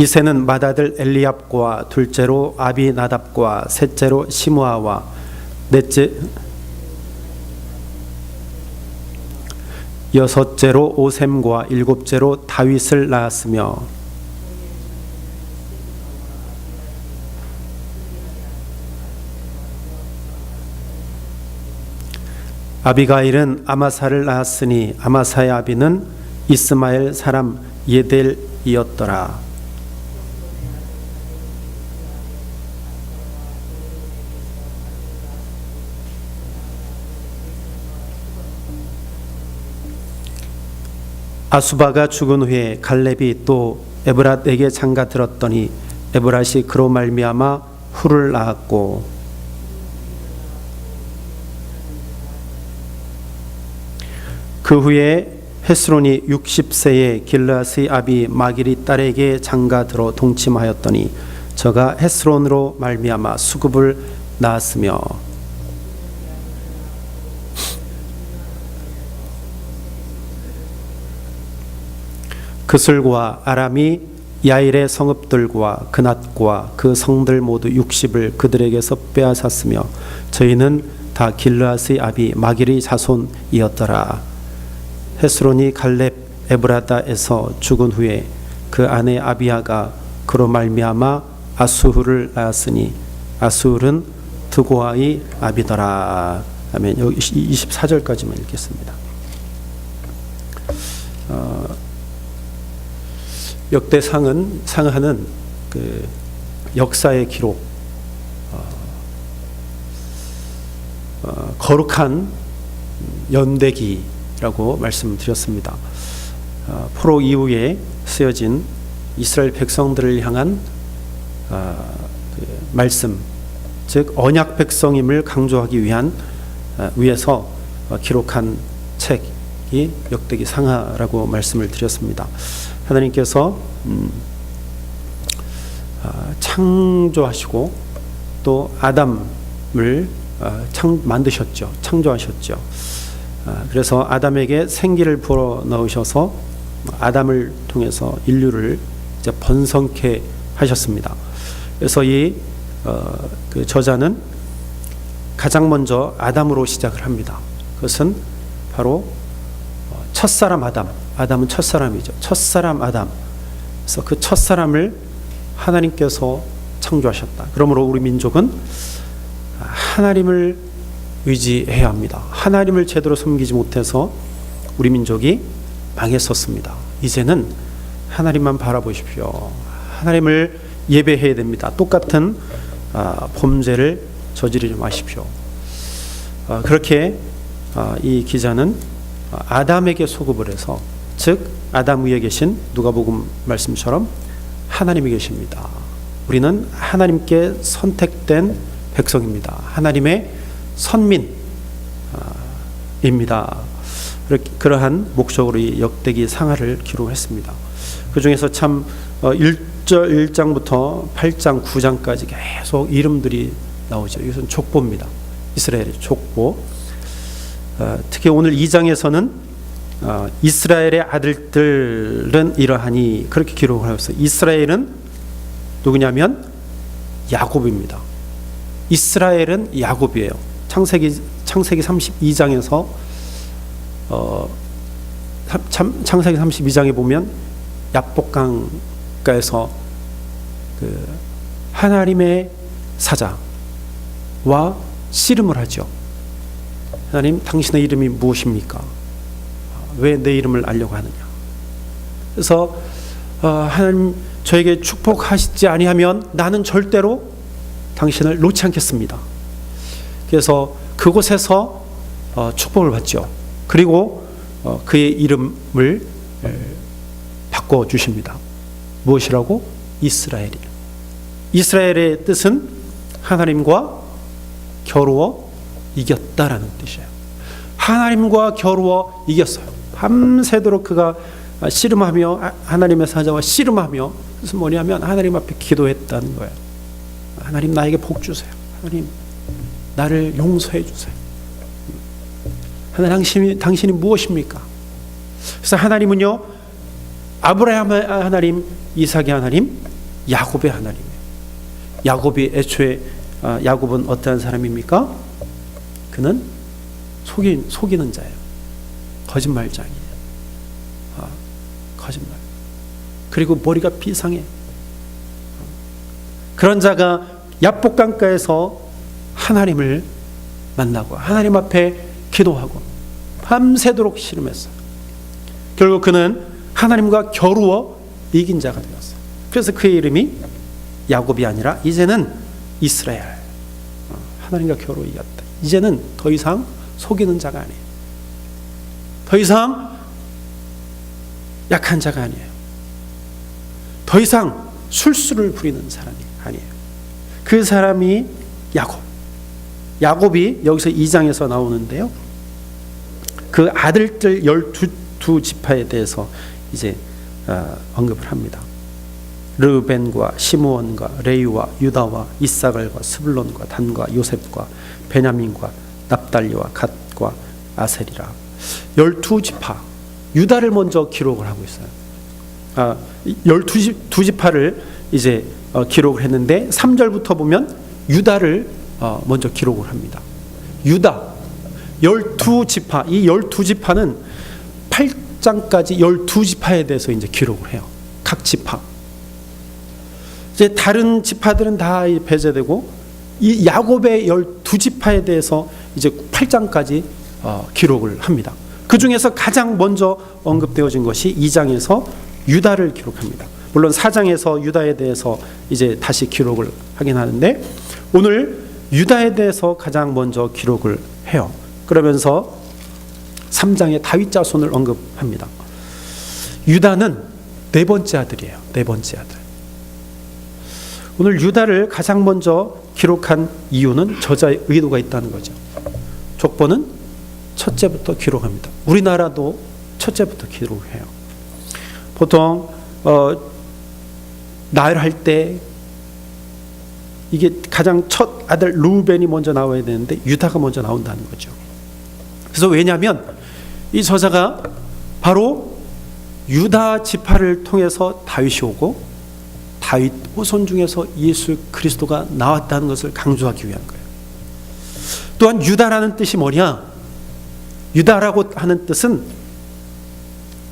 이세는 맏아들 엘리압과 둘째로 아비나답과 셋째로 시므아와 넷째 여섯째로 오셈과 일곱째로 다윗을 낳았으며 아비가일은 아마사를 낳았으니 아마사의 아비는 이스마엘 사람 예델이었더라. 아수바가 죽은 후에 갈렙이 또 에브랏에게 장가 들었더니 에브랏이 그로 말미암아 후를 낳았고 그 후에 헤스론이 60세에 길라스의 아비 마길이 딸에게 장가 들어 동침하였더니 저가 헤스론으로 말미암아 수급을 낳았으며 그슬과 아람이 야일의 성읍들과 그낫과 그 성들 모두 60을 그들에게서 빼앗았으며 저희는 다 길르앗의 아비 마길의 자손이었더라. 헤스론이 갈렙 에브라다에서 죽은 후에 그 아내 아비아가 그로 말미암아 아수훌을 낳았으니 아수훌은 드고아의 아비더라. 아멘. 여기 24절까지만 읽겠습니다. 어, 역대상은 상하는 그 역사의 기록, 어, 어, 거룩한 연대기라고 말씀드렸습니다. 어, 포로 이후에 쓰여진 이스라엘 백성들을 향한 어, 그 말씀, 즉 언약 백성임을 강조하기 위한 어, 위해서 어, 기록한 책 이 역대기 상하라고 말씀을 드렸습니다. 하나님께서 음, 아, 창조하시고 또 아담을 아, 창 만드셨죠. 창조하셨죠. 아, 그래서 아담에게 생기를 불어 넣으셔서 아담을 통해서 인류를 이제 번성케 하셨습니다. 그래서 이 어, 그 저자는 가장 먼저 아담으로 시작을 합니다. 그것은 바로 어, 첫사람 아담, 아담은 첫사람이죠. 첫사람 아담. 그래서 그 첫사람을 하나님께서 창조하셨다. 그러므로 우리 민족은 하나님을 의지해야 합니다. 하나님을 제대로 섬기지 못해서 우리 민족이 망했었습니다. 이제는 하나님만 바라보십시오. 하나님을 예배해야 됩니다. 똑같은 아, 범죄를 저지르지 마십시오. 아, 그렇게 아, 이 기자는 아담에게 소급을 해서 즉 아담 위에 계신 누가복음 말씀처럼 하나님이 계십니다. 우리는 하나님께 선택된 백성입니다. 하나님의 선민입니다. 그러한 목적으로 이 역대기 상하를 기록했습니다. 그 중에서 참 1절 어, 1장부터 8장 9장까지 계속 이름들이 나오죠. 이것은 족보입니다. 이스라엘의 족보. 어, 특히 오늘 2장에서는 어, 이스라엘의 아들들은 이러하니 그렇게 기록을 하였어요. 이스라엘은 누구냐면 야곱입니다. 이스라엘은 야곱이에요. 창세기 창세기 32장에서 어, 참, 창세기 32장에 보면 야복강가에서 그 하나님의 사자와 씨름을 하죠. 하나님, 당신의 이름이 무엇입니까? 왜 내 이름을 알려고 하느냐? 그래서 어, 하나님 저에게 축복하시지 아니하면 나는 절대로 당신을 놓지 않겠습니다. 그래서 그곳에서 어, 축복을 받죠. 그리고 어, 그의 이름을 바꿔 주십니다. 무엇이라고? 이스라엘이요. 이스라엘의 뜻은 하나님과 겨루어 이겼다라는 뜻이에요. 하나님과 겨루어 이겼어요. 밤새도록 그가 씨름하며 하나님의 사자와 씨름하며 그래서 뭐냐면 하나님 앞에 기도했다는 거예요. 하나님 나에게 복 주세요. 하나님 나를 용서해 주세요. 하나님 당신이 당신이 무엇입니까? 그래서 하나님은요 아브라함의 하나님, 이삭의 하나님, 야곱의 하나님이에요. 야곱이 애초에 아, 야곱은 어떠한 사람입니까? 그는 속이, 속이는 자예요. 거짓말장이에요. 아, 거짓말. 그리고 머리가 비상해. 그런 자가 야복강가에서 하나님을 만나고 하나님 앞에 기도하고 밤새도록 씨름했어요. 결국 그는 하나님과 겨루어 이긴 자가 되었어요. 그래서 그의 이름이 야곱이 아니라 이제는 이스라엘. 어, 하나님과 겨루 이겼다. 이제는 더 이상 속이는 자가 아니에요. 더 이상 약한 자가 아니에요. 더 이상 술수를 부리는 사람이 아니에요. 그 사람이 야곱. 야곱이 여기서 2장에서 나오는데요. 그 아들들 12 지파에 대해서 이제 어, 언급을 합니다. 르벤과 시므온과 레위와 유다와 이사갈과 스불론과 단과 요셉과 베냐민과 납달리와 갓과 아셀이라 열두 지파 유다를 먼저 기록을 하고 있어요. 아, 열두 두 지파를 이제 어, 기록을 했는데 3절부터 보면 유다를 어, 먼저 기록을 합니다. 유다 열두 지파 이 열두 지파는 8장까지 열두 지파에 대해서 이제 기록을 해요. 각 지파. 이제 다른 지파들은 다 배제되고 이 야곱의 열두 지파에 대해서 이제 8장까지 어, 기록을 합니다. 그 중에서 가장 먼저 언급되어진 것이 2장에서 유다를 기록합니다. 물론 4장에서 유다에 대해서 이제 다시 기록을 하긴 하는데 오늘 유다에 대해서 가장 먼저 기록을 해요. 그러면서 3장에 다윗 자손을 언급합니다. 유다는 네 번째 아들이에요. 네 번째 아들. 오늘 유다를 가장 먼저 기록한 이유는 저자의 의도가 있다는 거죠. 족보는 첫째부터 기록합니다. 우리나라도 첫째부터 기록해요. 보통 어, 나열할 때 이게 가장 첫 아들 루벤이 먼저 나와야 되는데 유다가 먼저 나온다는 거죠. 그래서 왜냐하면 이 저자가 바로 유다 지파를 통해서 다윗이 오고 다윗 후손 중에서 예수 그리스도가 나왔다는 것을 강조하기 위한 거예요. 또한 유다라는 뜻이 뭐냐? 유다라고 하는 뜻은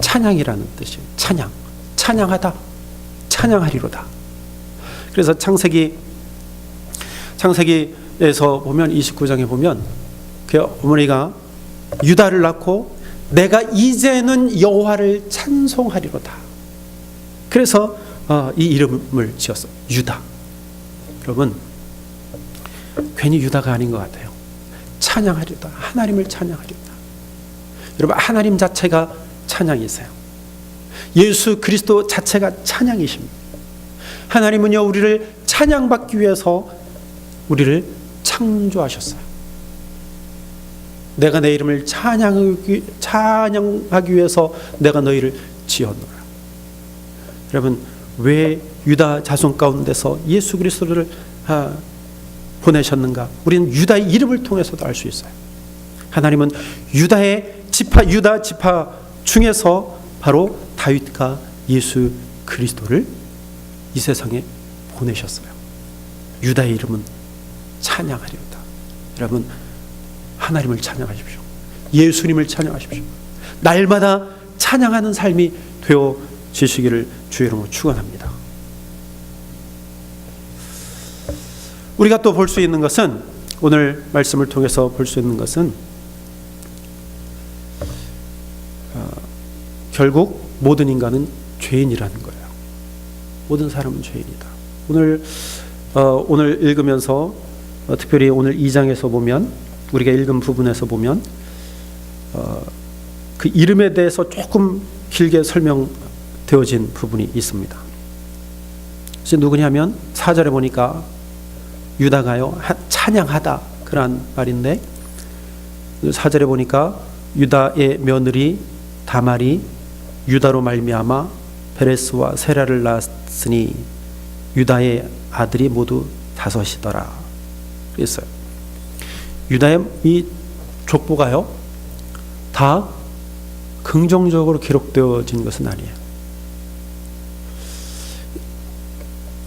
찬양이라는 뜻이에요. 찬양. 찬양하다. 찬양하리로다. 그래서 창세기 창세기에서 보면 29장에 보면 그 어머니가 유다를 낳고 내가 이제는 여호와를 찬송하리로다. 그래서 어, 이 이름을 지었어. 유다. 여러분 괜히 유다가 아닌 것 같아요. 찬양하리로다. 하나님을 찬양하리로다. 여러분 하나님 자체가 찬양이세요. 예수 그리스도 자체가 찬양이십니다. 하나님은요 우리를 찬양받기 위해서 우리를 창조하셨어요. 내가 내 이름을 찬양하기, 찬양하기 위해서 내가 너희를 지었노라. 여러분 왜 유다 자손 가운데서 예수 그리스도를 아, 보내셨는가? 우리는 유다의 이름을 통해서도 알 수 있어요. 하나님은 유다의 지파 유다 지파 중에서 바로 다윗과 예수 그리스도를 이 세상에 보내셨어요. 유다의 이름은 찬양하리로다. 여러분 하나님을 찬양하십시오. 예수님을 찬양하십시오. 날마다 찬양하는 삶이 되어 지시기를 주의 이름으로 축원합니다. 우리가 또 볼 수 있는 것은 오늘 말씀을 통해서 볼 수 있는 것은 어, 결국 모든 인간은 죄인이라는 거예요. 모든 사람은 죄인이다. 오늘 어, 오늘 읽으면서 어, 특별히 오늘 2장에서 보면 우리가 읽은 부분에서 보면 어, 그 이름에 대해서 조금 길게 설명 되어진 부분이 있습니다. 그래서 누구냐면 4절에 보니까 유다가요 찬양하다 그런 말인데 4절에 보니까 유다의 며느리 다말이 유다로 말미암아 베레스와 세라를 낳았으니 유다의 아들이 모두 다섯이더라. 그랬어요. 유다의 이 족보가요 다 긍정적으로 기록되어진 것은 아니에요.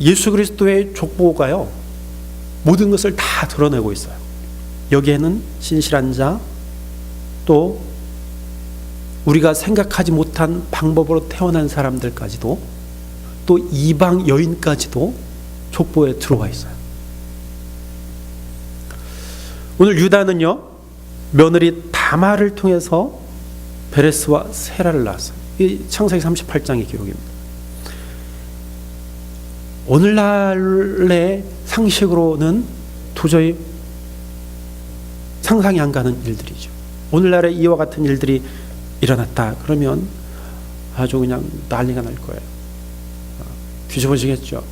예수 그리스도의 족보가요 모든 것을 다 드러내고 있어요. 여기에는 신실한 자, 또 우리가 생각하지 못한 방법으로 태어난 사람들까지도 또 이방 여인까지도 족보에 들어와 있어요. 오늘 유다는요 며느리 다마를 통해서 베레스와 세라를 낳았어요. 이 창세기 38장의 기록입니다. 오늘날의 상식으로는 도저히 상상이 안 가는 일들이죠. 오늘날에 이와 같은 일들이 일어났다 그러면 아주 그냥 난리가 날 거예요. 뒤집어지겠죠.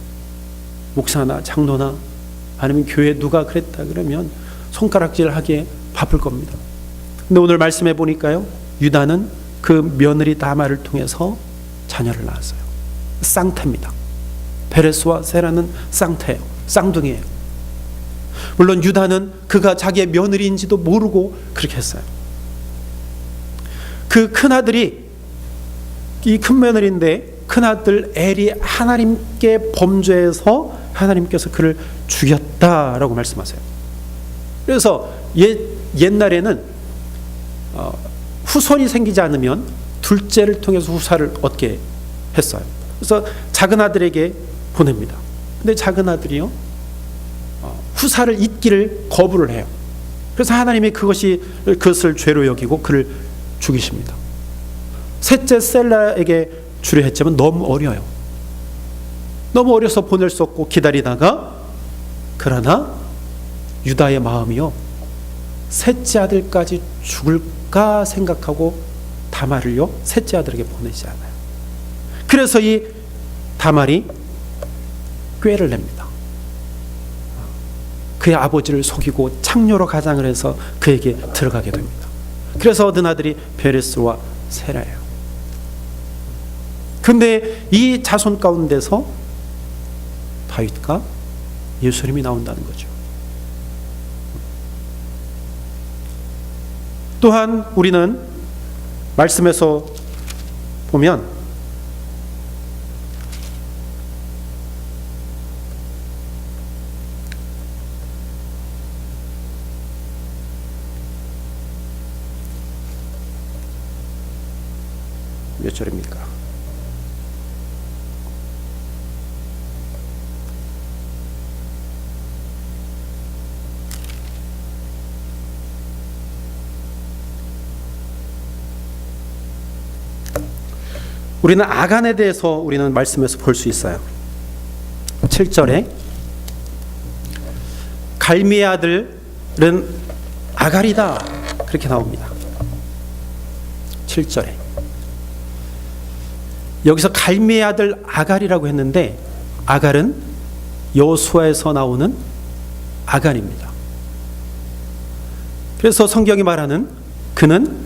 목사나 장로나 아니면 교회 누가 그랬다 그러면 손가락질하기에 바쁠 겁니다. 근데 오늘 말씀해 보니까요. 유다는 그 며느리 다마를 통해서 자녀를 낳았어요. 쌍태입니다. 베레스와 세라는 쌍태예요. 쌍둥이에요. 물론 유다는 그가 자기의 며느리인지도 모르고 그렇게 했어요. 그 큰아들이 이 큰 며느리인데 큰아들 엘이 하나님께 범죄해서 하나님께서 그를 죽였다라고 말씀하세요. 그래서 옛, 옛날에는 어, 후손이 생기지 않으면 둘째를 통해서 후사를 얻게 했어요. 그래서 작은 아들에게 보냅니다. 근데 작은 아들이요 어, 후사를 잇기를 거부를 해요. 그래서 하나님이 그것이 그것을 죄로 여기고 그를 죽이십니다. 셋째 셀라에게 주려 했지만 너무 어려요. 너무 어려서 보낼 수 없고 기다리다가 그러나 유다의 마음이요 셋째 아들까지 죽을까 생각하고 다말을요 셋째 아들에게 보내지 않아요. 그래서 이 다말이 꾀를 냅니다. 그의 아버지를 속이고 창녀로 가장을 해서 그에게 들어가게 됩니다. 그래서 얻은 아들이 베레스와 세라예요. 근데 이 자손 가운데서 다윗과 예수님이 나온다는 거죠. 또한 우리는 말씀에서 보면 몇 절입니까? 우리는 아간에 대해서 우리는 말씀에서 볼 수 있어요. 7절에 갈미의 아들은 아갈이다 그렇게 나옵니다. 7절에 여기서 갈미의 아들 아갈이라고 했는데 아갈은 여수아에서 나오는 아간입니다. 그래서 성경이 말하는 그는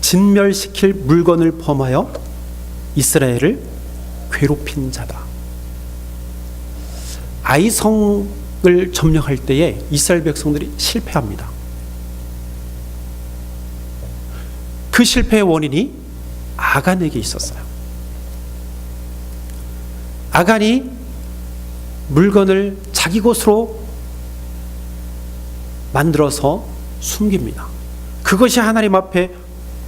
진멸시킬 물건을 범하여 이스라엘을 괴롭힌 자다. 아이성을 점령할 때에 이스라엘 백성들이 실패합니다. 그 실패의 원인이 아간에게 있었어요. 아간이 물건을 자기 것으로 만들어서 숨깁니다. 그것이 하나님 앞에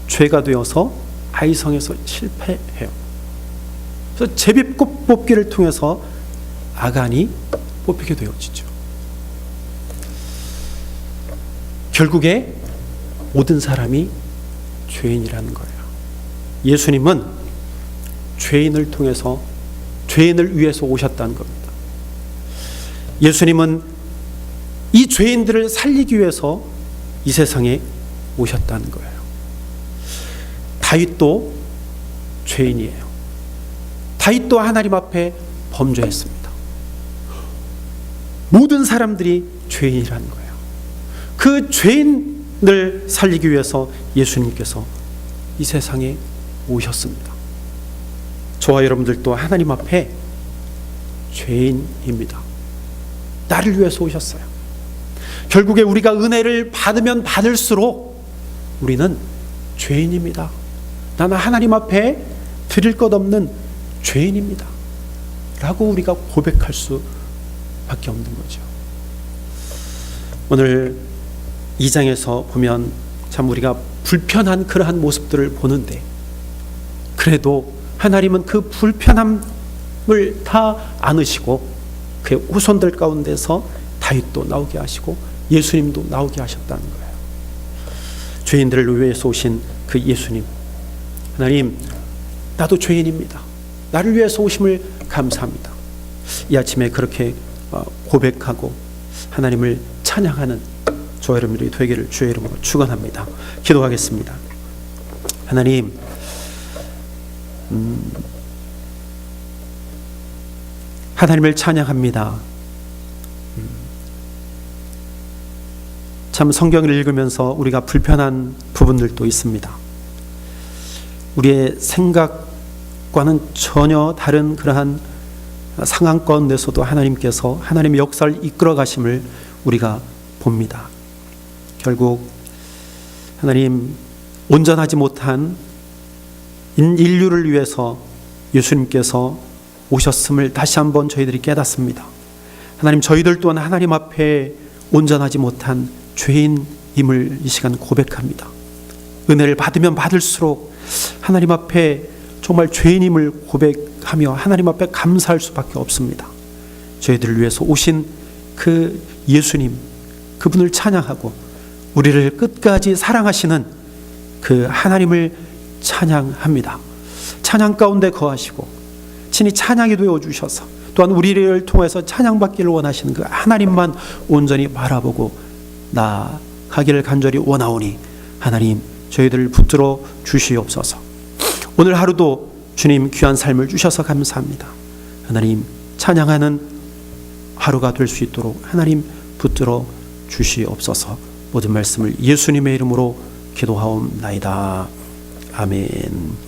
죄가 되어서 아이성에서 실패해요. 그래서 제비 뽑기를 통해서 아간이 뽑히게 되어지죠. 결국에 모든 사람이 죄인이라는 거예요. 예수님은 죄인을 통해서 죄인을 위해서 오셨다는 겁니다. 예수님은 이 죄인들을 살리기 위해서 이 세상에 오셨다는 거예요. 다윗도 죄인이에요. 다윗도 하나님 앞에 범죄했습니다. 모든 사람들이 죄인이라는 거예요. 그 죄인을 살리기 위해서 예수님께서 이 세상에 오셨습니다. 저와 여러분들도 하나님 앞에 죄인입니다. 나를 위해서 오셨어요. 결국에 우리가 은혜를 받으면 받을수록 우리는 죄인입니다. 나는 하나님 앞에 드릴 것 없는 죄인입니다. 라고 우리가 고백할 수밖에 없는 거죠. 오늘 이 장에서 보면 참 우리가 불편한 그러한 모습들을 보는데 그래도 하나님은 그 불편함을 다 안으시고 그의 후손들 가운데서 다윗도 나오게 하시고 예수님도 나오게 하셨다는 거예요. 죄인들을 위해서 오신 그 예수님. 하나님, 나도 죄인입니다. 나를 위해서 오심을 감사합니다. 이 아침에 그렇게 어, 고백하고 하나님을 찬양하는 저 여러분들이 되기를 주의 이름으로 축원합니다. 기도하겠습니다. 하나님, 음, 하나님을 찬양합니다. 음, 참 성경을 읽으면서 우리가 불편한 부분들도 있습니다. 우리의 생각과는 전혀 다른 그러한 상황 가운데서도 하나님께서 하나님의 역사를 이끌어 가심을 우리가 봅니다. 결국 하나님 온전하지 못한 인- 인류를 위해서 예수님께서 오셨음을 다시 한번 저희들이 깨닫습니다. 하나님 저희들 또한 하나님 앞에 온전하지 못한 죄인임을 이 시간 고백합니다. 은혜를 받으면 받을수록 하나님 앞에 정말 죄인임을 고백하며 하나님 앞에 감사할 수밖에 없습니다. 저희들을 위해서 오신 그 예수님 그분을 찬양하고 우리를 끝까지 사랑하시는 그 하나님을 찬양합니다. 찬양 가운데 거하시고 친히 찬양이 되어 주셔서 또한 우리를 통해서 찬양받기를 원하시는 그 하나님만 온전히 바라보고 나가기를 간절히 원하오니 하나님 저희들을 붙들어 주시옵소서. 오늘 하루도 주님 귀한 삶을 주셔서 감사합니다. 하나님 찬양하는 하루가 될 수 있도록 하나님 붙들어 주시옵소서. 모든 말씀을 예수님의 이름으로 기도하옵나이다. 아멘.